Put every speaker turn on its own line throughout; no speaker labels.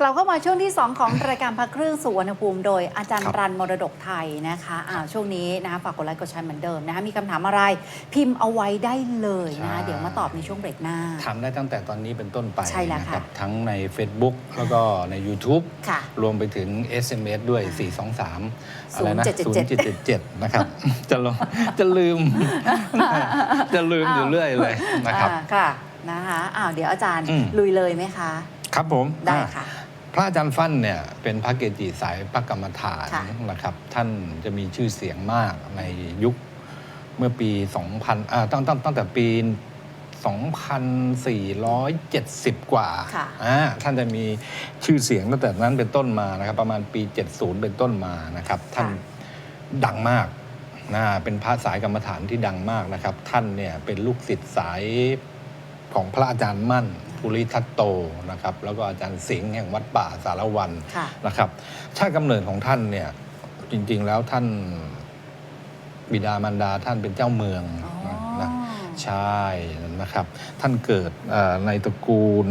กลับเข้ามาช่วงที่ 2 ของรายการพักเครื่องสุวรรณภูมิโดยอาจารย์
ครับ
รันมรดกไทยนะคะอ่าช่วงนี้นะคะฝากกดไลค์กดแชร์เหมือนเดิมนะคะมีคำถามอะไรพิมพ์เอาไว้ได้เลยนะคะ
ใช่
เดี๋ยวมาตอบในช่วงเบรกหน้า
ทำได้ตั้งแต่ตอนนี้เป็นต้นไป
ใช่แล้ว
นะ
ค่ะ
ครับทั้งใน Facebook แล้วก็ใน YouTube
ค่ะ
รวมไปถึง SMS ด้วย 423 อะไรนะ
0777
0777 นะครับ จะลงจะลืม จะลืมอยู่เรื่อยเลยนะครับ
อ่าค่ะนะคะอ้าวเดี๋ยวอาจารย์
อืม
ลุยเลยไหมคะ
ครับผม
ได้
อ่า
ค่ะ
พระอาจารย์ฟั่นเนี่ยเป็นพระเกจิสายพระกรรมฐาน
ค่ะ
นะครับ ท่านจะมีชื่อเสียงมากในยุคเมื่อปี 2000อ่าตั้งตั้งตั้งแต่ปี 2470 กว่า
ค่ะ
อ่าท่านจะมีชื่อเสียงตั้งแต่นั้นเป็นต้นมานะครับ ประมาณปี 70 เป็นต้นมานะครับ ท่านดังมากนะเป็นพระสายกรรมฐานที่ดังมากนะครับ ท่านเนี่ยเป็นลูกศิษย์สายของพระอาจารย์มั่น ภูริทัตโตนะครับแล้วก็อาจารย์สิงห์แห่งวัดป่าสารวัน
ค่ะ
นะครับชาติกำเนิดของท่านเนี่ยจริงๆแล้วท่านบิดามารดาท่านเป็นเจ้าเมือง
อ๋อ
นะนะใช่นะครับ ท่านเกิดเอ่อในตระกูล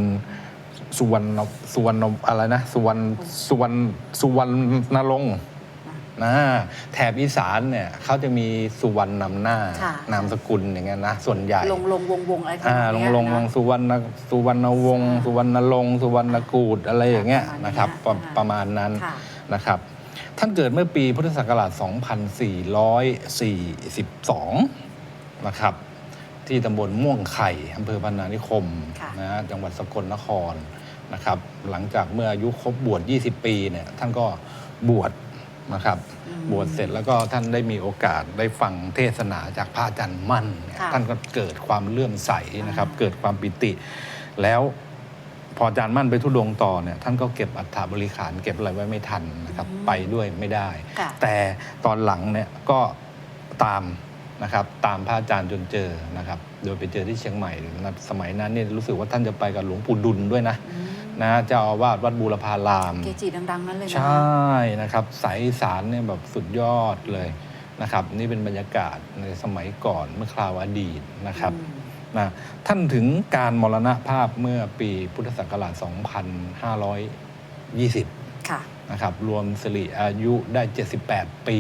สุวรรณสุวรรณอะไรนะสุวรรณสุวรรณสุวรรณรงค์ นะแถบอีสานเนี่ยเขาจะมีสุวรรณนำหน้า
ค่ะ
นามสกุลอย่างเงี้ยนะส่วนใหญ่
ลงลงวงวงอะไรทำน
อ่า
อง
ลง
เนี้ย
ลงล
นะ
งสุวรรณสุวรรณวงศ์
อ่า
สุวรรณลงค์สุวรรณกูดอะไรอย่างเงี้ย
ประมาณ
นะครับ
นี้
ประ
นะคะ
ประมาณนั้น
ค่ะ
นะครับท่านเกิดเมื่อปีพุทธศักราช 2442 นะครับ ที่ตำบลม่วงไข่อำเภอพนานิคม
ค่ะ
นะฮะจังหวัดสกลนครนะครับ หลังจากเมื่ออายุครบบวช 20 ปีเนี่ยท่านก็บวช นะครับ
อืม
บวชเสร็จแล้วก็ท่านได้มีโอกาสได้ฟังเทศนาจากพระอาจารย์มั่นเนี่ย
ค่ะ
ท่านก็เกิดความเลื่อมใสนะครับ
อ่า
เกิดความปิติ แล้วพออาจารย์มั่นไปทุดงค์ต่อเนี่ยท่านก็เก็บอัฐบริขารเก็บอะไรไว้ไม่ทันนะครับไปด้วยไม่ได้
ค่ะ
แต่ตอนหลังเนี่ยก็ตาม นะครับตามพระอาจารย์จนเจอนะครับโดยไปเจอที่เชียงใหม่นะสมัยนั้นเนี่ยรู้สึกว่าท่านจะไปกับหลวงปู่ดุลด้วยนะ
อืม
นะเจ้าอาวาสวัดบูรพาราม
เกจิดังๆ นั้นเลยนะ
ใช่นะครับสายอีสารเนี่ยแบบสุดยอดเลยนะครับ นี่เป็นบรรยากาศในสมัยก่อนเมื่อคราวอดีตนะครับ
อืม
นะท่านถึงการมรณภาพเมื่อปีพุทธศักราช 2520
ค่ะ
นะครับรวมสิริอายุได้ 78 ปี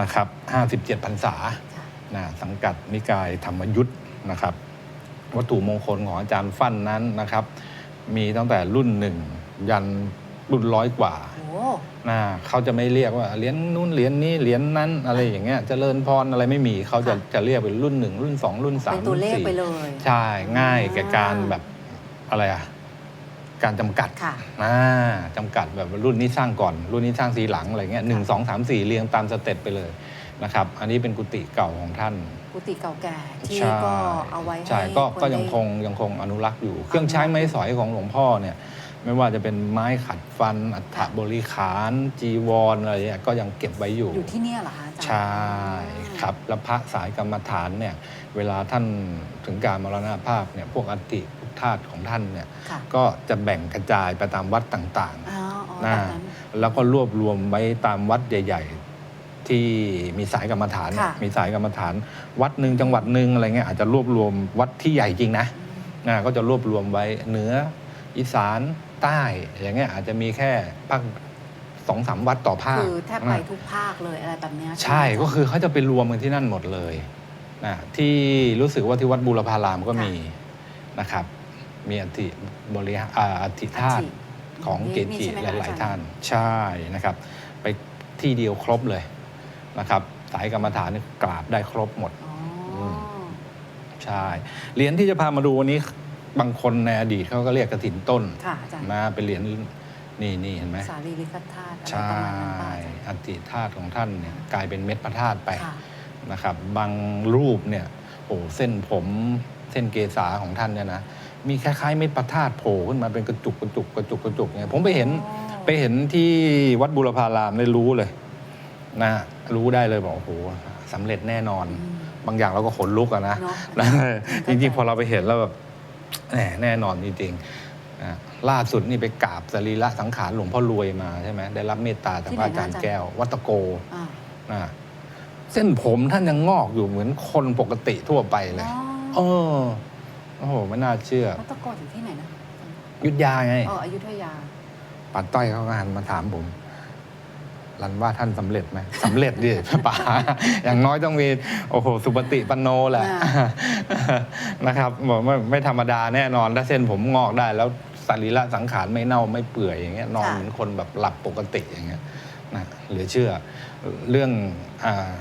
นะครับ 57พรรษา
ค่ะ
นะสังกัดนิกายธรรมยุทธ์นะครับวัตถุมงคลของอาจารย์ฟั่นนั้นนะครับ มีตั้งแต่รุ่นหนึ่งยันรุ่นร้อยกว่า
โอ้
นะเขาจะไม่เรียกว่าเหรียญนู้นเหรียญนี้เหรียญนั้นอะไรอย่างเงี้ยเจริญพรอะไรไม่มีเขาจะ
ค่ะ
จะเรียกเป็นรุ่นหนึ่งรุ่นสองรุ่นสาม
เป็นตัว
รุ่น
เลข
สี่
ไปเลย
ใช่ง่ายแก่การ
อ่า
แบบอะไรอะการจำกัด
ค่ะ
อ่าจำกัดแบบรุ่นนี้สร้างก่อน รุ่นนี้สร้างสีหลังอะไรเงี้ยหนึ่งสองสามสี่เรียงตามสเต็ปไปเลย นะครับ อันนี้เป็นกุฏิเก่าของท่าน
กุฏิเก่าแก่ที่
ใช่
ก็เอาไว้ให้
ใช่ก็
น
ก็ยัง
ได้
คงยังคงอนุรักษ์อยู่ เครื่องใช้ไม้สอยของหลวงพ่อเนี่ยไม่ว่าจะเป็นไม้ขัดฟัน อัฐบริขาร จีวรอะไรเนี่ยก็ยังเก็บไว้อยู่
อยู่ที่เนี่ยเหรอคะอาจารย์
ใช่ครับแล้วพระสายกรรมฐานเนี่ยเวลาท่านถึงการมรณภาพเนี่ยพวกอัฐิพุทธาตุของท่านเนี่ย
ค่ะ
ก็จะแบ่งกระจายไปตามวัดต่าง
อ๋ออ๋อ
ๆนะ
แบบนั้น
แล้วก็รวบรวมไว้ตามวัดใหญ่ ๆ ที่มีสายกรรมฐาน
ค่ะ
มีสายกรรมฐาน วัดหนึ่งจังหวัดหนึ่งอะไรเงี้ยอาจจะรวบรวมวัดที่ใหญ่จริงนะ
อืม
นะก็จะรวบรวมไว้เหนืออีสานใต้อย่างเงี้ยอาจจะมีแค่ภาคสองสามวัดต่อภาค
คือแทบไป
นะ
ทุกภาคเลยอะไรแบบเนี้ย
ใช่
ไหม
ก็คือเขาจะไปรวมกันที่นั่นหมดเลยนะที่รู้สึกว่าที่วัดบูรพารามก็มีนะครับ มีอธิบริหารอ่าอธิธาตุของเกจิ
นี่ใช่ไหม
ห
คะ
ลาย
อจร
ๆท่าน ใช่นะครับ ไปที่เดียวครบเลย นะครับสายกรรมฐานนี่กราบได้ครบหมด
อ๋ออ
มใช่เหรียญที่จะพามาดูวันนี้บางคนในอดีตเขาก็เรียกกระถินต้น
ค่ะอาจารย์
นะเป็นเหรียญนี่นี่เห็นไหม
สารีริกธาตุอะไร
ใช่
ประมาณนั้นป่ะอาจารย์
อธิธาตุของท่านเนี่ยกลายเป็นเม็ดพระธาตุไป
ค่ะ
นะครับบางรูปเนี่ยโอ้เส้นผมเส้นเกษาของท่านเนี่ยนะ มีคล้ายๆเม็ดพระธาตุโผล่ขึ้นมาเป็นกระจุกกระจุกกระจุกกระจุกเนี่ยผมไปเห็น
อ๋อ
ไปเห็นที่วัดบุรพารามได้รู้เลย นะรู้ได้เลยบอกโอ้โหสำเร็จแน่นอน
อืม
บางอย่างเราก็ขนลุกอะนะ
เนาะ
นะจริงๆพอเราไปเห็นแล้วแบบแหมแน่นอนจริงๆนะล่าสุดนี่ไปกราบสรีระสังขารหลวงพ่อรวยมาใช่ไหมได้รับเมตตาจากพระอาจารย์แก้ว วัดตะโก
อ่า
นะเส้นผมท่านยังงอกอยู่เหมือนคนปกติทั่วไปเลยเออโอ้โหไม่น่าเชื่อ
วัดตะโกอยู่ที่ไหนนะ
ยุทธยาไง
เอออยุธยา
ป๋าต้อยเขาก็หันมาถามผม รันว่าท่านสำเร็จไหมสำเร็จดิป๋าอย่างน้อยต้องมีโอ้โหสุปฏิปันโนแหละนะครับบอกไม่ไม่ธรรมดาแน่นอน ถ้าเส้นผมงอกได้ แล้วสรีระสังขารไม่เน่าไม่เปื่อยอย่างเงี้ยนอน
ค่ะ
เหมือนคนแบบหลับปกติอย่างเงี้ยนะเหลือเชื่อเรื่องอ่า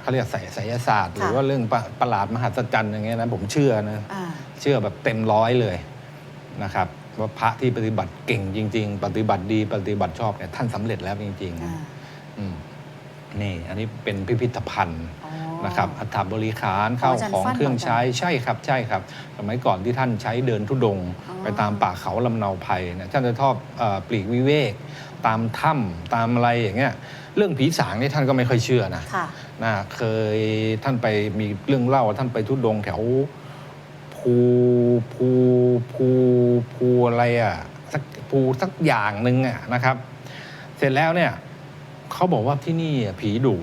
เขาเรียกไสไสยศาสตร์ หรือว่าเรื่องประประหลาดมหัศจรรย์อย่างเงี้ยนะผมเชื่อนะ
อ่า
เชื่อแบบเต็มร้อยเลยนะครับ ว่าพระที่ปฏิบัติเก่งจริง ๆ ปฏิบัติดีปฏิบัติชอบเนี่ยท่านสำเร็จแล้วจริง
อ่า
ๆอืมนี่ อันนี้เป็นพิพิธภัณฑ์
อ๋อ
นะครับอัฐบริขารเข้า
อาจารย์
ของ
ฟั่น
เครื่อง
เหรอ
ใช้ใช่ครับ ใช่ครับ สมัยก่อนที่ท่านใช้เดินทุดงค์
อ๋อ
ไปตามป่าเขาลำเนาภัยเนี่ยท่านจะชอบเออปลีกวิเวก ตามถ้ำตามอะไรอย่างเงี้ยเรื่องผีสางนี่ท่านก็ไม่ค่อยเชื่อนะ
ค่ะ
นะเคยท่านไปมีเรื่องเล่าว่าท่านไปทุดงค์แถว ภูภูภูภูอะไรอะสักภูสักอย่างหนึ่งอะนะครับ เสร็จแล้วเนี่ยเขาบอกว่าที่นี่อะผีดุ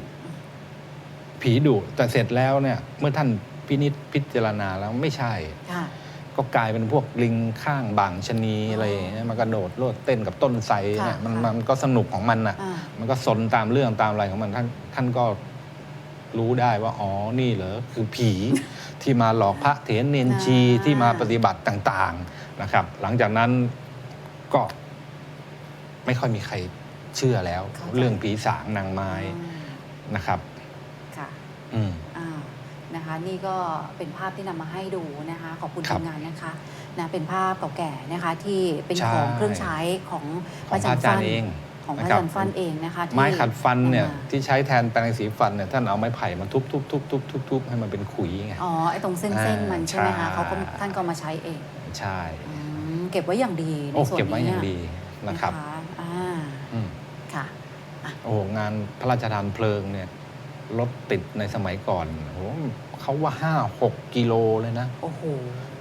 ผีดุแต่เสร็จแล้วเนี่ย เมื่อท่านพินิจพิจารณาแล้วไม่ใช่
ค่ะ
ก็กลายเป็นพวกลิงข้างบางชะนีอะไรอย่างเงี้ยมันกระโดดโลดเต้นกับต้นไทรเนี่ย
ค่ะ
มัน
ค่ะ
มันก็สนุกของมันอะ
อ่า
มันก็สนตามเรื่องตามอะไรของมันท่านท่านก็ รู้ได้ว่า อ๋อ นี่เหรอ คือผี ที่มาหลอกพระเถรเนนชี
อ่า
ที่มาปฏิบัติต่างๆนะครับ หลังจากนั้นก็ไม่ค่อยมีใครเชื่อแล้วเรื่องผีสางนางไม้
อืม
นะครับ
ค่ะ
อืม
อ่านะคะ นี่ก็เป็นภาพที่นำมาให้ดูนะคะ ขอบคุณ
ครั
ที
บ
มงานนะคะนะเป็นภาพเก่าแก่นะคะที่เป็น
ใช่
ของเครื่องใช้ของ
ของพระอาจารย์เอง
ของพระ
นะ
อา
ครับ
จารย์ฟันเองนะคะที่
ไม้ขัดฟันเนี่ย
อามา
ที่ใช้แทนแปรงสีฟันเนี่ยท่านเอาไม้ไผ่มาทุบทุบทุบทุบทุบทุบให้มันเป็นขุยไง
อ๋อไอ้ตรงเส้น
อ่า
เส้นมันใช่ไหมคะ
ใช่
เขาก็ท่านก็มาใช้เอง
ใช่
อืมเก็บไว้อย่างดีใน
โอ้
ส่วน
เก็บไว้อย่าง
นี้
ดีนะครับ
อ่า
อืม
ค่ะ
โอ้โหงานพระราชทานเพลิงเนี่ยรถติดในสมัยก่อนโอ้โหเขาว่าห้าหกกิโลเลยนะ
โอ้โห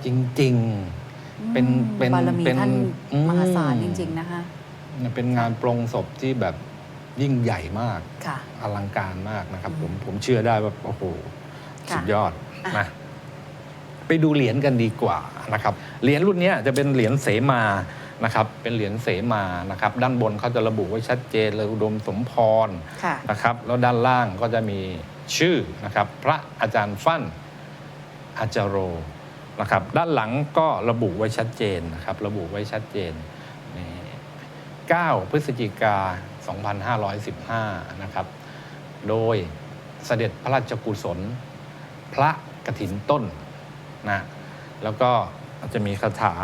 จริงเป็น
อืม
เป็น
บารมี
เป็น
ท่าน
อืม
มหาศาลจริง ๆ นะคะ
ๆ เป็นงานปรงศพที่แบบยิ่งใหญ่มาก
ค่ะ
อลังการมากนะครับ
อืม
ผมผมเชื่อได้ว่าโอ้โห
ค่ะ
สุดยอด
อะ
นะไปดูเหรียญกันดีกว่านะครับเหรียญรุ่นเนี้ยจะเป็นเหรียญเสมานะครับ เป็นเหรียญเสมานะครับ ด้านบนเขาจะระบุไว้ชัดเจนเลยอุดมสมพร
ค่ะ
นะครับแล้วด้านล่างก็จะมีชื่อนะครับพระอาจารย์ฟั่นอาจารโรนะครับด้านหลังก็ระบุไว้ชัดเจนนะครับระบุไว้ชัดเจนนี่ 9 พฤศจิกา 2515 นะครับ โดยเสด็จพระราชกุศล พระกฐินต้นนะแล้วก็จะมีคาถา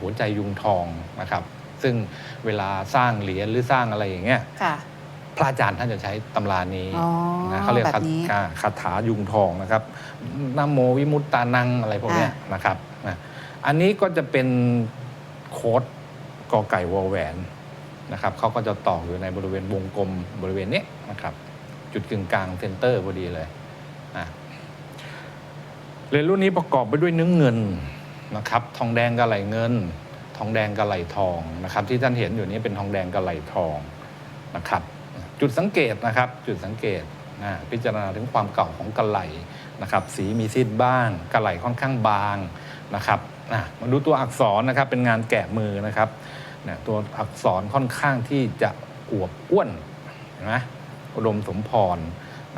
หัวใจยุงทองนะครับ ซึ่งเวลาสร้างเหรียญหรือสร้างอะไรอย่างเงี้ย
ค่ะ
พระอาจารย์ท่านจะใช้ตำรานี้
อ๋อ
นะเขาเรียก
แบ
คา
บนี้
อ่าคาถายุงทองนะครับนะโมวิมุตตานังอะไรพวกเนี้ยนะครับนะอันนี้ก็จะเป็นโค้ดกอไก่วอแหวน นะครับเขาก็จะตอกอยู่ในบริเวณวงกลมบริเวณเนี้ยนะครับจุดกึ่งกลางเซนเตอร์พอดีเลยอะเหรียญรุ่นนี้ประกอบไปด้วยเนื้อเงินนะครับทองแดงกะไหลเงิน ทองแดงกะไหลทองนะครับที่ท่านเห็นอยู่นี้เป็นทองแดงกะไหลทองนะครับจุดสังเกตนะครับจุดสังเกตนะพิจารณาถึงความเก่าของกะไหลนะครับสีมีซีดบ้างกะไหลค่อนข้างบางนะครับนะมาดูตัวอักษรนะครับเป็นงานแกะมือนะครับ นะตัวอักษรค่อนข้างที่จะอวบอ้วนเห็นไหมอุดมสมพร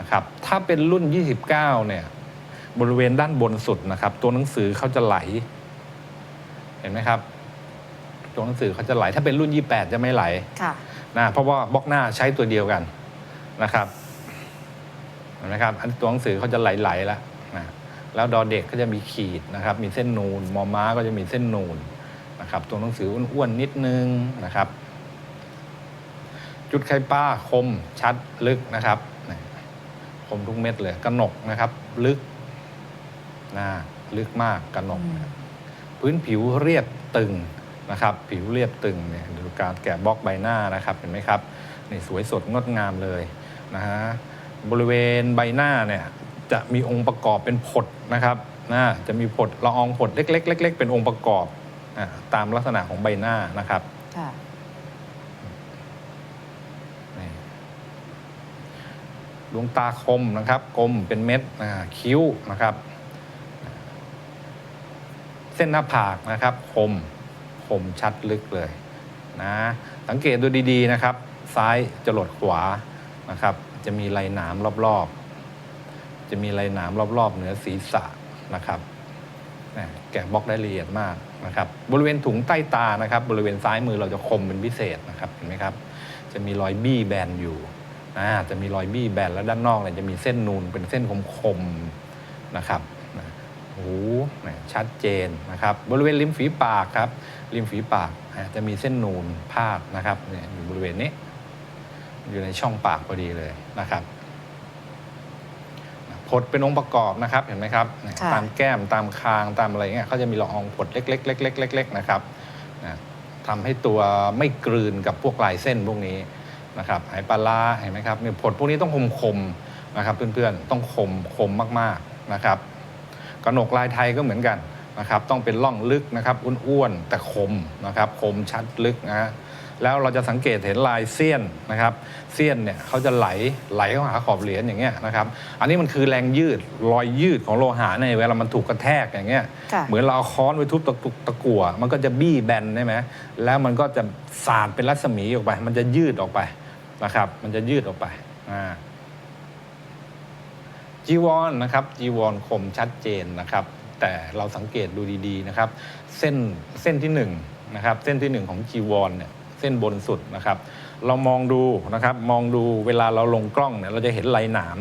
นะครับถ้าเป็นรุ่น 29 เนี่ยบริเวณด้านบนสุดนะครับ ตัวหนังสือเขาจะไหล เห็นไหมครับ ตัวหนังสือเขาจะไหล ถ้าเป็นรุ่น 28 จะไม่ไหล
ค่ะ
นะเพราะว่าบล็อกหน้าใช้ตัวเดียวกันนะครับเห็นไหมครับอันตัวหนังสือเขาจะไหลๆแล้วนะแล้วดอเด็กก็จะมีขีดนะครับ มีเส้นนูนมอม้าก็จะมีเส้นนูน นะครับตัวหนังสืออ้วนๆนิดนึงนะครับ จุดไข่ป้าคมชัดลึกนะครับนะคมทุกเม็ดเลยกระหนกนะครับ ลึกนะลึกมากกระหนก
อืม
นะครับพื้นผิวเรียบตึงนะครับ ผิวเรียบตึงเนี่ยดูการแกะบล็อกใบหน้านะครับเห็นไหมครับนี่สวยสดงดงามเลยนะฮะบริเวณใบหน้าเนี่ยจะมีองค์ประกอบเป็นผดนะครับนะจะมีผดละอองผดเล็กๆเล็กๆเป็นองค์ประกอบอะ ตามลักษณะของใบหน้านะครับ
ค่ะ
นี่ดวงตาคมนะครับกลมเป็นเม็ดอ่าคิ้วนะครับ เส้นหน้าผากนะครับคมคมชัดลึกเลยนะสังเกตดูดีๆนะครับ ซ้ายจรดขวานะครับ จะมีลายหนามรอบๆ จะมีลายหนามรอบๆ เหนือศีรษะนะครับแหม่แกะบล็อกได้ละเอียดมาก นะครับบริเวณถุงใต้ตานะครับบริเวณซ้ายมือเราจะคมเป็นพิเศษนะครับเห็นไหมครับจะมีรอยบี้แบนอยู่อ่าจะมีรอยบี้แบนแล้วด้านนอกเนี่ยจะมีเส้นนูนเป็นเส้นคมๆนะครับโอ้โหชัดเจนนะครับบริเวณริมฝีปากครับริมฝีปากจะมีเส้นนูนพาดนะครับเนี่ยอยู่บริเวณนี้ อยู่ในช่องปากพอดีเลยนะครับ ดเป็นองค์ประกอบนะครับเห็นไหมครับเนี่ย
ค่ะ
ตามแก้มตามคางตามอะไรเงี้ยเขาจะมีละอองผดเล็กๆเล็กๆเล็กๆนะครับนะทำให้ตัวไม่กลืนกับพวกลายเส้นพวกนี้นะครับไหปลาร้าเห็นไหมครับเนี่ยผดพวกนี้ต้องคมคมๆนะครับเพื่อนๆต้องคมคมมากๆนะครับกระหนกลายไทยก็เหมือนกันนะครับ ต้องเป็นร่องลึกนะครับอ้วนๆแต่คมนะครับคมชัดลึกนะฮะ แล้วเราจะสังเกตเห็นลายเสี้ยนนะครับเสี้ยนเนี่ยเขาจะไหลไหลเข้าหาขอบเหรียญอย่างเงี้ยนะครับอันนี้มันคือแรงยืดรอยยืดของโลหะเนี่ยเวลามันถูกกระแทกอย่างเงี้ย
ค่ะ
เหมือนเราเอาค้อนไปทุบตะกุกตะกั่วมันก็จะบี้แบนใช่ไหมแล้วมันก็จะสาดเป็นรัศมีออกไป มันจะยืดออกไปนะครับ มันจะยืดออกไปอ่าจีวรนะครับจีวรคมชัดเจนนะครับ แต่เราสังเกตดูดีๆนะครับ เส้นเส้นที่หนึ่งนะครับเส้นที่หนึ่งของจีวรเนี่ยเส้นบนสุดนะครับ เรามองดูนะครับมองดูเวลาเราลงกล้องเนี่ยเราจะเห็นลายหนาม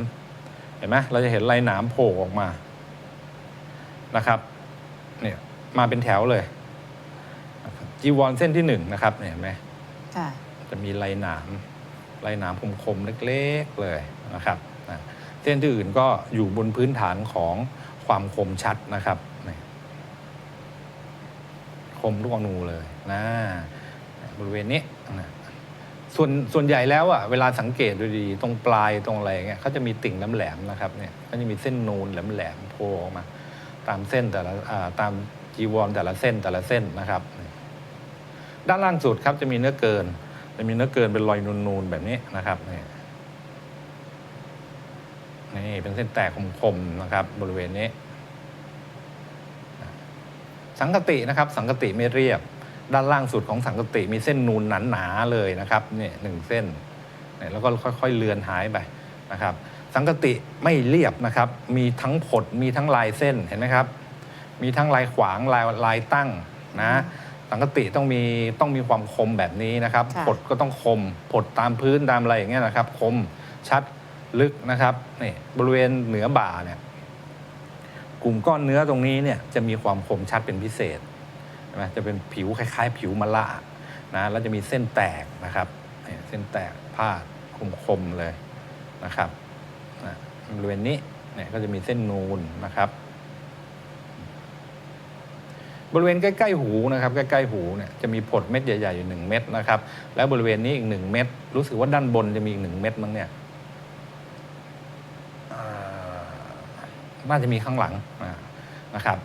เห็นไหมเราจะเห็นลายหนามโผล่ออกมานะครับเนี่ยมาเป็นแถวเลยนะครับจีวรเส้นที่หนึ่งนะครับเนี่ยเห็นไหม
ค่ะ
จะมีลายหนามลายหนามคมๆเล็กๆเลยนะครับนะเส้นที่อื่นก็อยู่บนพื้นฐานของความคมชัดนะครับนี่คมลูกอนูเลยนะ บริเวณนี้นะส่วนส่วนใหญ่แล้วอะเวลาสังเกตดูดีตรงปลายตรงอะไรเงี้ยเขาจะมีติ่งแหลมๆนะครับเนี่ยก็จะมีเส้นนูนแหลมๆโผล่ออกมา ตามเส้นแต่ละตามจีวรแต่ละเส้นแต่ละเส้นนะครับ ด้านล่างสุดครับจะมีเนื้อเกิน จะมีเนื้อเกินเป็นรอยนูนๆแบบนี้นะครับนี่นี่เป็นเส้นแตกคมๆนะครับ บริเวณนี้ สังกตินะครับ สังกติไม่เรียบ ด้านล่างสุดของสังกติมีเส้นนูนหนาๆเลยนะครับเนี่ยหนึ่งเส้นเนี่ยแล้วก็ค่อยๆเลือนหายไปนะครับ สังกติไม่เรียบนะครับ มีทั้งผดมีทั้งลายเส้นเห็นไหมครับ มีทั้งลายขวางลายลายตั้งนะสังกติต้องมีต้องมีความคมแบบนี้นะครับ
ค่ะ
ผดก็ต้องคมผดตามพื้นตามอะไรอย่างเงี้ยนะครับ คมชัดลึกนะครับนี่บริเวณเหนือบ่าเนี่ยกลุ่มก้อนเนื้อตรงนี้เนี่ยจะมีความคมชัดเป็นพิเศษ ช่ไหมจะเป็นผิวคล้าย ๆ ผิวมะละนะแล้วจะมีเส้นแตกนะครับเส้นแตกพาดคมๆเลยนะครับนะบริเวณนี้เนี่ยก็จะมีเส้นนูนนะครับ บริเวณใกล้ๆหูนะครับ ใกล้ๆหูเนี่ยจะมีผดเม็ดใหญ่ๆอยู่หนึ่งเม็ดนะครับ แล้วบริเวณนี้อีกหนึ่งเม็ดรู้สึกว่าด้านบนจะมีอีกหนึ่งเม็ดมั้งเนี่ยอ่าน่าจะมีข้างหลังนะครับ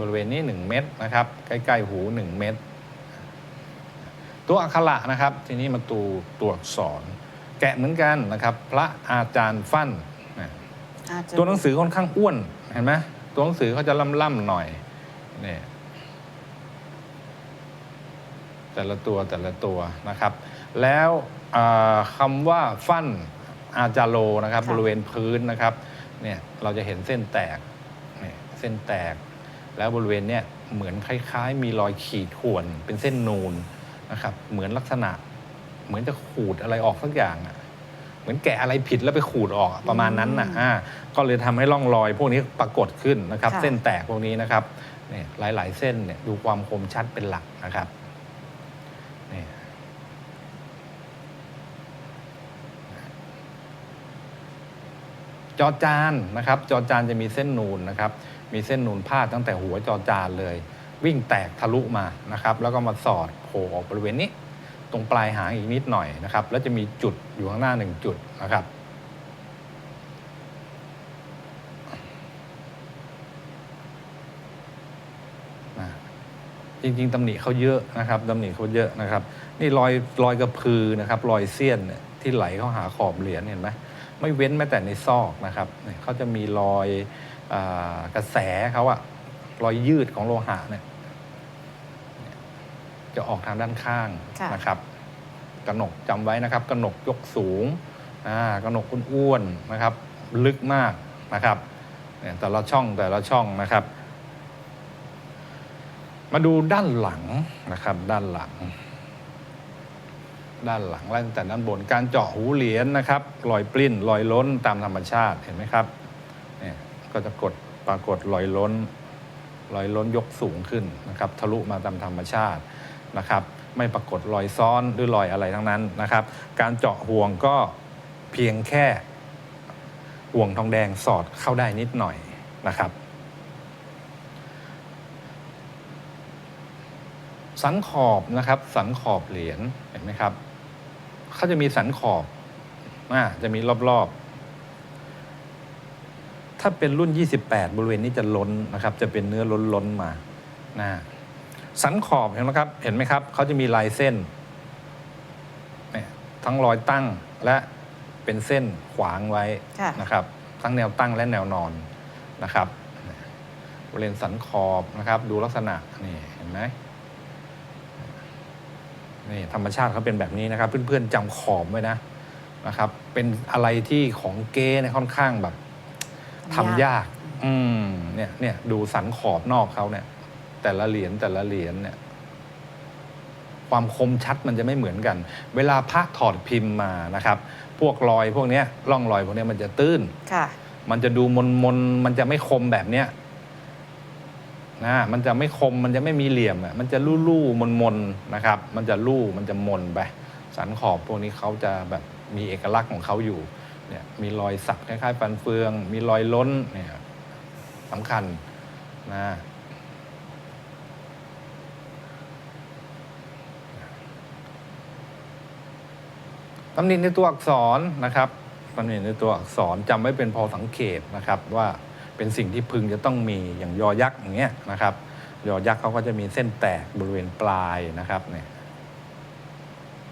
บริเวณนี้หนึ่งเม็ดนะครับ ใกล้ๆหูหนึ่งเม็ดตัวอักขระนะครับ ทีนี้มาตูตัวอักษร แกะเหมือนกันนะครับ พระอาจารย์ฟั่นนะ
อาจจะ
ตัวหนังสือค่อนข้างอ้วนเห็นไหมตัวหนังสือเขาจะล่ำๆหน่อยนี่แต่ละตัวแต่ละตัวนะครับ แล้วอ่าคำว่าฟั่นอาจาโลนะครับ บริเวณพื้นนะครับเนี่ยเราจะเห็นเส้นแตกเนี่ยเส้นแตก แล้วบริเวณเนี่ยเหมือนคล้ายๆ มีรอยขีดข่วนเป็นเส้นนูนนะครับ เหมือนลักษณะ เหมือนจะขูดอะไรออกสักอย่างอะเหมือนแกะอะไรผิดแล้วไปขูดออกอะประมาณนั้นนะอ่าก็เลยทำให้ร่องรอยพวกนี้ปรากฏขึ้นนะครับ
ค่ะ
เส้นแตกพวกนี้นะครับเนี่ยหลาย ๆ เส้นเนี่ยดูความคมชัดเป็นหลักนะครับนี่จอจานนะครับ จอจานจะมีเส้นนูนนะครับ มีเส้นนูนพาดตั้งแต่หัวจอจานเลย วิ่งแตกทะลุมานะครับ แล้วก็มาสอดโผล่ออกบริเวณนี้ ตรงปลายหางอีกนิดหน่อยนะครับ แล้วจะมีจุดอยู่ข้างหน้าหนึ่งจุดนะครับจริงๆตำหนิเขาเยอะนะครับตำหนิเขาเยอะนะครับ นี่รอยรอยกระพือนะครับ รอยเสี้ยนที่ไหลเข้าหาขอบเหรียญเห็นไหมไม่เว้นแม้แต่ในซอกนะครับเขาจะมีรอย กระแสเขาอะรอยยืดของโลหะเนี่ยจะออกทางด้านข้าง
ค่ะ
นะครับกระหนกจำไว้นะครับกระหนกยกสูงอ่ากระหนกอ้วนๆนะครับ ลึกมากนะครับเนี่ยแต่ละช่องแต่ละช่องนะครับ มาดูด้านหลังนะครับ ด้านหลัง ด้านหลังไล่ตั้งแต่ด้านบนการเจาะหูเหรียญนะครับรอยปลิ้นรอยล้นตามธรรมชาติเห็นไหมครับเนี่ย ก็จะกดปรากฏรอยล้นรอยล้นยกสูงขึ้นนะครับทะลุมาตามธรรมชาตินะครับ ไม่ปรากฏรอยซ้อนหรือรอยอะไรทั้งนั้นนะครับ การเจาะห่วงก็เพียงแค่ห่วงทองแดงสอดเข้าได้นิดหน่อยนะครับ สันขอบนะครับ สันขอบเหรียญเห็นไหมครับเขาจะมีสันขอบอ่าจะมีรอบๆ ถ้าเป็นรุ่น 28 บริเวณนี้จะล้นนะครับ จะเป็นเนื้อล้นๆมานะสันขอบเห็นไหมครับ เห็นไหมครับเขาจะมีลายเส้นเนี่ยทั้งรอยตั้งและเป็นเส้นขวางไว้
ค่ะ
นะครับ ทั้งแนวตั้งและแนวนอนนะครับบริเวณสันขอบนะครับ ดูลักษณะนี่เห็นไหมนี่ธรรมชาติเขาเป็นแบบนี้นะครับ เพื่อนๆจำขอบไว้นะนะครับ เป็นอะไรที่ของเก้เนี่ยค่อนข้างแบบ ทำยาก อืมเนี่ยเนี่ยดูสันขอบนอกเขาเนี่ย แต่ละเหรียญแต่ละเหรียญเนี่ย ความคมชัดมันจะไม่เหมือนกัน เวลาพระถอดพิมพ์มานะครับ พวกรอยพวกเนี้ยร่องรอยพวกเนี้ยมันจะตื้น
ค่ะ
มันจะดูมนมนๆมันจะไม่คมแบบเนี้ยนะมันจะไม่คมมันจะไม่มีเหลี่ยมอะมันจะลู่ลู่มนมนๆนะครับ มันจะลู่มันจะมนไปสันขอบพวกนี้เขาจะแบบมีเอกลักษณ์ของเขาอยู่ เนี่ยมีรอยสักคล้ายๆฟันเฟือง มีรอยล้นเนี่ยสำคัญนะตำหนิในตัวอักษรนะครับตำหนิในตัวอักษรจำไว้เป็นพอสังเกตนะครับ ว่าเป็นสิ่งที่พึงจะต้องมีอย่างยอยักษ์อย่างเงี้ยนะครับ ยอยักษ์เขาก็จะมีเส้นแตกบริเวณปลายนะครับเนี่ย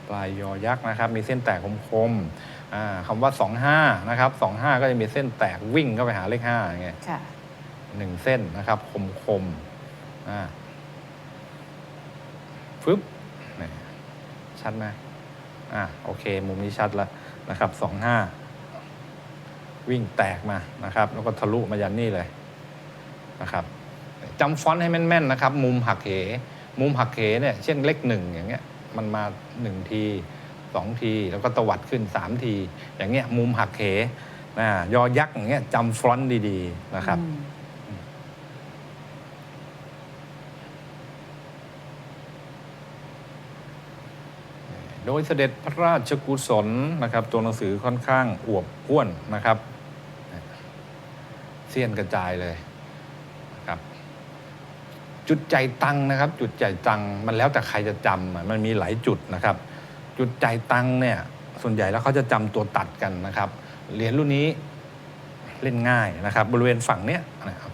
ปลายยอยักษ์นะครับ มีเส้นแตกคมๆ คำว่าสองห้านะครับสองห้าก็จะมีเส้นแตกวิ่งเข้าไปหาเลขห้าอย่างเงี้ย
ค่ะ
หนึ่งเส้นนะครับ คมคมๆอ่าฟึบนี่ชัดไหมอ่าโอเค มุมนี้ชัดแล้วนะครับสองห้าวิ่งแตกมานะครับ แล้วก็ทะลุมายันนี่เลยนะครับจำฟอนต์ให้แม่นๆนะครับ มุมหักเห มุมหักเหเนี่ย เช่นเลขหนึ่งอย่างเงี้ย มันมาหนึ่งที สองที แล้วก็ตวัดขึ้นสามที อย่างเงี้ยมุมหักเหนะยอยักษ์อย่างเงี้ยจำฟอนต์ดีๆนะครับ
อืม
โดยเสด็จพระราชกุศลนะครับ ตัวหนังสือค่อนข้างอวบอ้วนนะครับเสี้ยนกระจายเลยนะครับ จุดใจายตังนะครับ จุดใจายตังมันแล้วแต่ใครจะจำอะมันมีหลายจุดนะครับ จุดใจายตังเนี่ยส่วนใหญ่แล้วเขาจะจำตัวตัดกันนะครับ เหรียญรุ่นนี้เล่นง่ายนะครับ บริเวณฝั่งเนี้ย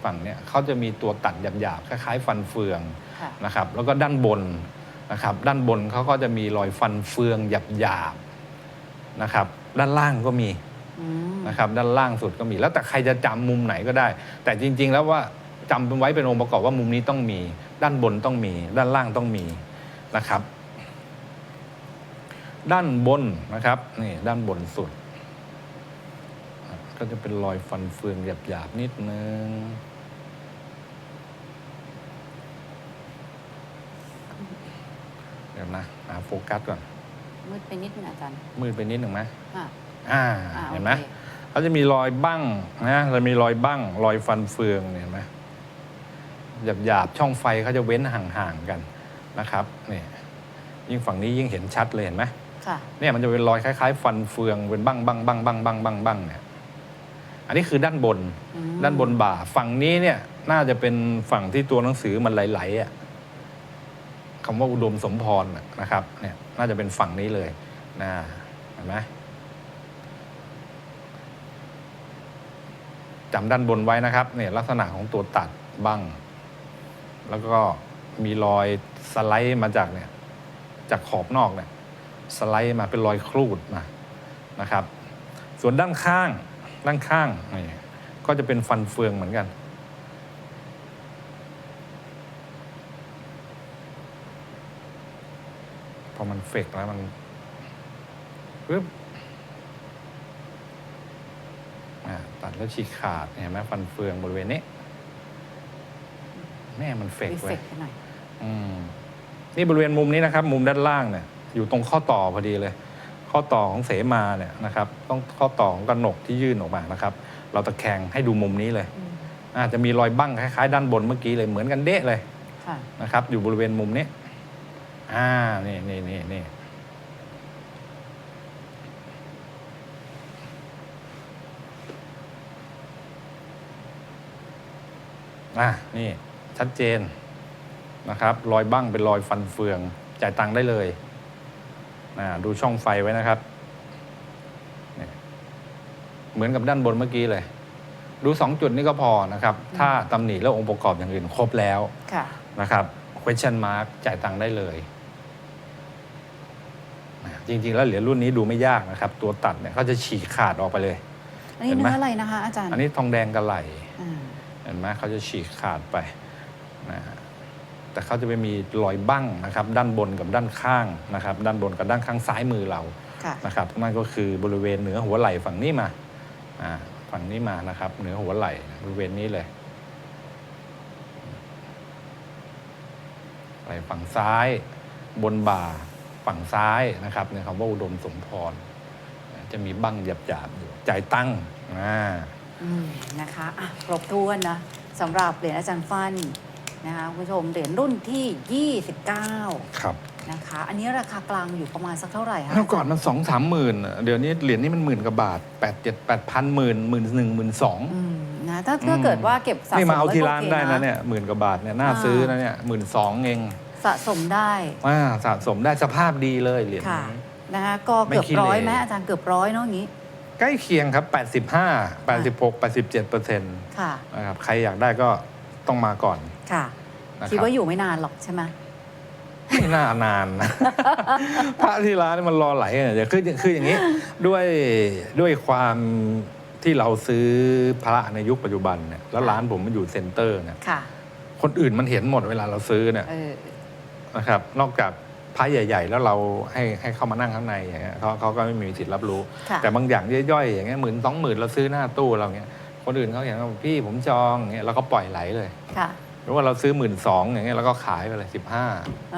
ฝั่งเนี้ยเขาจะมีตัวตัดหยาบๆคล้ายๆ ฟันเฟืองนะครับ แล้วก็ด้านบนนะครับ ด้านบนเขาก็จะมีรอยฟันเฟืองหยาบๆนะครับ ด้านล่างก็
มี
นะครับ ด้านล่างสุดก็มี แล้วแต่ใครจะจำมุมไหนก็ได้ แต่จริง ๆ แล้วว่าจำเป็นไว้เป็นองค์ประกอบว่ามุมนี้ต้องมี ด้านบนต้องมี ด้านล่างต้องมีนะครับ ด้านบนนะครับนี่ด้านบนสุด ก็จะเป็นรอยฟันเฟืองหยาบๆนิดนึงเดี๋ยวนะหาโฟกัสก่อน
มืดไปนิดนึงอาจารย์
มืดไปนิดหนึ่งไหม
อะ
อ่า
อ่า
เห็นไหม
โอค
เขาจะมีรอยบ้างนะเรามีรอยบ้าง รอยฟันเฟืองเนี่ยเห็นไหมหยาบหยาบๆช่องไฟเขาจะเว้นห่างๆกันนะครับนี่ยิ่งฝั่งนี้ยิ่งเห็นชัดเลยเห็นไหม
ค่ะ
เนี่ยมันจะเป็นรอยคล้ายๆ ฟันเฟืองเป็นบ้างบ้างบ้างบ้างบ้างบ้างบ้างเนี่ยอันนี้คือด้านบน
อืม
ด้านบนบ่า ฝั่งนี้เนี่ย น่าจะเป็นฝั่งที่ตัวหนังสือมันไหลๆอะคำว่าอุดมสมพรน่ะนะครับ เนี่ย น่าจะเป็นฝั่งนี้เลยนะเห็นไหมจำด้านบนไว้นะครับ เนี่ย ลักษณะของตัวตัดบ้าง แล้วก็มีรอยสไลด์มาจากเนี่ย จากขอบนอกเนี่ย สไลด์มาเป็นรอยครูดมานะครับ ส่วนด้านข้างด้านข้างนี่ก็จะเป็นฟันเฟืองเหมือนกันอมันเฟกแล้วมันปึ๊บอ่าตัดแล้วฉีกขาดเห็นไหมฟันเฟืองบริเวณนี้แม่มันเฟก
รี
เล
เฟ
ย
กไปหน่อย
อืมนี่บริเวณมุมนี้นะครับ มุมด้านล่างเนี่ย อยู่ตรงข้อต่อพอดีเลย ข้อต่อของเสมาเนี่ยนะครับ ต้องข้อต่อของกระหนกที่ยื่นออกมานะครับ เราตะแคงให้ดูมุมนี้เลย
อืม
อาจจะมีรอยบั้งคล้ายๆ ด้านบนเมื่อกี้เลยเหมือนกันเดะเลย
ค่ะ
นะครับ อยู่บริเวณมุมนี้อ่านี่นี่นี่นี่อะนี่ชัดเจนนะครับ รอยบั้งเป็นรอยฟันเฟือง จ่ายตังค์ได้เลยอ่า ดูช่องไฟไว้นะครับนี่เหมือนกับด้านบนเมื่อกี้เลย ดูสองจุดนี้ก็พอนะครับ ถ้าตำหนิแล้วองค์ประกอบอย่างอื่นครบแล้ว
ค่ะ
นะครับ question mark จ่ายตังค์ได้เลยนะจริง ๆ แล้วเหรียญรุ่นนี้ดูไม่ยากนะครับ ตัวตัดเนี่ยเขาจะฉีกขาดออกไปเลย
อันนี้
เห็นไหม
เนื้ออะไรนะคะอาจารย์
อันนี้ทองแดงกระไหล
อ่า
เห็นไหมเขาจะฉีกขาดไปนะ แต่เขาจะไปมีรอยบั้งนะครับด้านบนกับด้านข้างนะครับด้านบนกับด้านข้างซ้ายมือเรา
ค่ะ
นะครับนั่นก็คือบริเวณเหนือหัวไหล่ฝั่งนี้มาอ่าฝั่งนี้มานะครับ เหนือหัวไหล่บริเวณนี้เลยไหล่ฝั่งซ้าย บนบ่าฝั่งซ้ายนะครับในคำว่าอุดมสมพรจะมีบั้งหยาบๆอยู่จ่ายตังค์อ่า
อืมนะคะอะครบถ้วนนะสำหรับเหรียญอาจารย์ฟัน นะคะคุณผู้ชมเหรียญรุ่นที่ 29
ครับ
นะคะ อันนี้ราคากลางอยู่ประมาณสักเท่าไหร่คะ
เมื่อก่อนมันสองสามหมื่นเดี๋ยวนี้เหรียญนี้มันหมื่นกว่าบาทแปดเจ็ดแปดพันหมื่นหมื่นหนึ่งหมื่นสอง
อืมนะถ้าถ้าเกิดว่าเก็บสะสม
นี่มาเอา
ไว้
ที่
ก็
ร้าน
โอค
ได้นะเนี่ยหมื่นกว่าบาทเนี่ยน่า
อ่า
ซื้อนะเนี่ยหมื่นสองเอง
สะสมได้
ว่าสะสมได้สภาพดีเลยเหรียญ
ค่ะ
นี้
นะคะก็เกือบ
ไม่ขี้เหร่
ร้อยไหมอาจารย์เกือบร้อยเนาะอย่างนี้
ใกล้เคียงครับ 85 86 87เปอร์เซ็นต์
ค่ะ
นะครับใครอยากได้ก็ต้องมาก่อน
ค่ะ
นะครับ
คิดว่าอยู่ไม่นานหรอกใช่ไหม
ไม่น่านานนะ พระที่ร้านนี่มันรอไหลกันอย่าคือคืออย่างนี้ ด้วยด้วยความที่เราซื้อพระในยุคปัจจุบันเนี่ยแล้วร้านผมมันอยู่เซ็นเตอร์เนี่ย
ค่ะ
คนอื่นมันเห็นหมดเวลาเราซื้อเนี่ย
เออ
นะครับ นอกจากพระใหญ่ ๆ แล้วเราให้ให้เข้ามานั่งข้างในอย่างเงี้ยเขาเขาก็ไม่มีสิทธิ์รับรู้
ค่ะ
แต่บางอย่างย่อยๆอย่างเงี้ยหมื่นสองหมื่นเราซื้อหน้าตู้เราเงี้ยคนอื่นเขาเห็นว่าพี่ผมจองอย่างเงี้ยเราก็ปล่อยไหลเลย
ค่ะ
หรือว่าเราซื้อหมื่นสองอย่างเงี้ยเราก็ขายไปเลยสิบห้า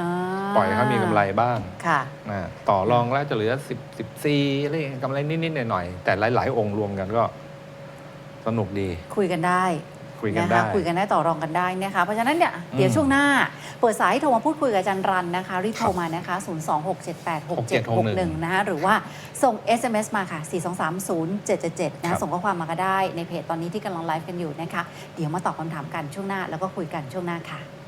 าปล่อยให้เขามีกำไรบ้าง
ค่ะ
นะต่อรองแล้วจะเหลือสิบสิบซีอะไรอย่างเงี้ยกำไรนิดๆหน่อยๆแต่หลาย ๆ องค์รวมกันก็ สนุกดี
คุยกันได้
คุยกัน
นะ
ได้
คะคุยกันได้ต่อรองกันได้นะคะ เพราะฉะนั้นเนี่ยเดี๋ยว
อืม
ช่วงหน้า เปิดสายให้โทรมาพูดคุยกับอาจารย์รันนะคะรีบโทรมานะคะ 026786761 นะคะหรือว่าส่ง SMS มาค่ะ 4230777 นะ
ครั
คะ
บ
ส่งข้อความมาก็ได้ในเพจตอนนี้ที่กำลังไลฟ์กันอยู่นะคะ เดี๋ยวมาตอบคำถามกันช่วงหน้า แล้วก็คุยกันช่วงหน้าค่ะ